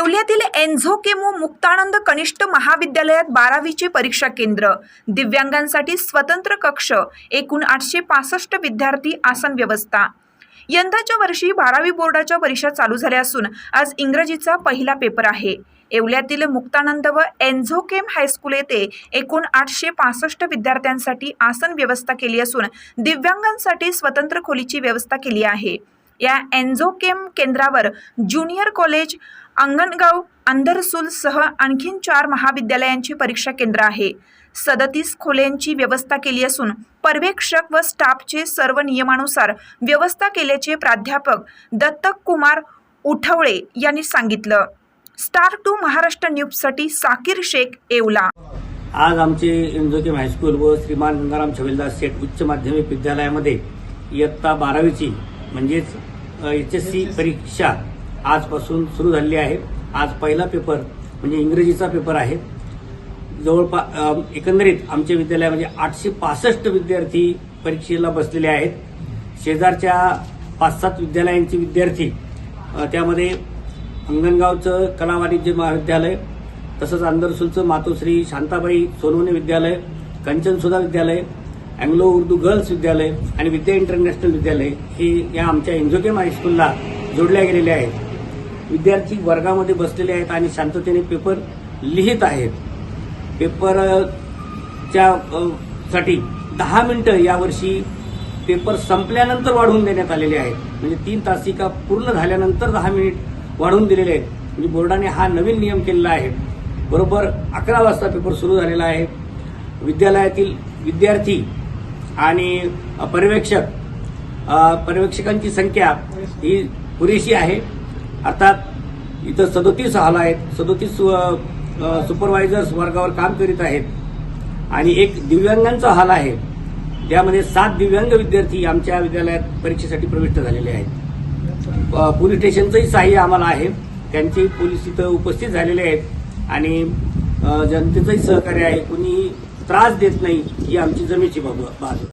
येवल्यातील एन्झो chemo Muktanand कनिष्ठ महाविद्यालयात बारावीचे परीक्षा केंद्र. दिव्यांगांसाठी स्वतंत्र कक्ष एकूण आठशे पासष्ट विद्यार्थी आसन व्यवस्था. यंदाच्या वर्षी बारावी बोर्डाच्या परीक्षा चालू झाल्या असून आज इंग्रजीचा पहिला पेपर आहे. येवल्यातील मुक्तानंद व एन्झोकेम हायस्कूल येथे एकूण आठशे पासष्ट विद्यार्थ्यांसाठी आसन व्यवस्था केली असून दिव्यांगांसाठी स्वतंत्र खोलीची व्यवस्था केली आहे. या एन्झोकेम केंद्रावर ज्युनियर कॉलेज अंगणगाव अंधरसूलसह आणखीन चार महाविद्यालयांची परीक्षा केंद्र आहे. सदतीस खोल्यांची व्यवस्था केली असून पर्यवेक्षक व स्टाफचे सर्व नियमानुसार व्यवस्था केल्याचे प्राध्यापक दत्तक कुमार उठवळे यांनी सांगितलं. स्टार टू महाराष्ट्र न्यूजसाठी साकीर शेख येवला. आज आमचे इंजोकेम हायस्कूल व श्रीमान गंगाराम छविलदास शेठ उच्च माध्यमिक विद्यालयामध्ये इयत्ता बारावीची म्हणजेच एच एस सी परीक्षा आजपासून सुरू झालेली आहे. आज पहिला पेपर म्हणजे इंग्रजीचा पेपर आहे. जवळपास एकंदरीत आमच्या विद्यालयामध्ये म्हणजे आठशे पासष्ट विद्यार्थी परीक्षेला बसलेले आहेत. शेजारच्या पाच सात विद्यालयांचे विद्यार्थी त्यामध्ये अंगणगावचं कला वाणिज्य महाविद्यालय तसंच अंदरसूलचं मातोश्री शांताबाई सोनवणे विद्यालय कंचनसुधा विद्यालय अँग्लो उर्दू गर्ल्स विद्यालय आणि विद्या इंटरनॅशनल विद्यालय हे या आमच्या इंजोकेम हायस्कूलला जोडल्या गेलेले आहेत विद्यार्थी वर्गामध्ये बसलेले आहेत आणि शांततेने पेपर लिहित आहेत पेपरच्या साठी दहा मिनिटं यावर्षी पेपर संपल्यानंतर वाढवून देण्यात आलेले आहेत म्हणजे तीन तासिका पूर्ण झाल्यानंतर दहा मिनिट वाढवून दिलेले आहेत म्हणजे बोर्डाने हा नवीन नियम केलेला आहे बरोबर अकरा वाजता पेपर सुरू झालेला आहे विद्यालयातील विद्यार्थी आणि पर्यवेक्षक पर्यवेक्षकांची संख्या ही पुरेशी आहे. अर्थात इथं सदोतीस हॉल आहेत. सदोतीस सुपरवायझर्स वर्गावर काम करीत आहेत. आणि एक दिव्यांगांचा हॉल आहे. त्यामध्ये सात दिव्यांग विद्यार्थी आमच्या विद्यालयात परीक्षेसाठी प्रविष्ट झालेले आहेत. पोलीस स्टेशनचंही सहाय्य आम्हाला आहे. त्यांचे पोलीस इथं उपस्थित झालेले आहेत. आणि जनतेचंही सहकार्य आहे. कुणीही त्रास देत नाही ही आमची जमेची बाब बाजू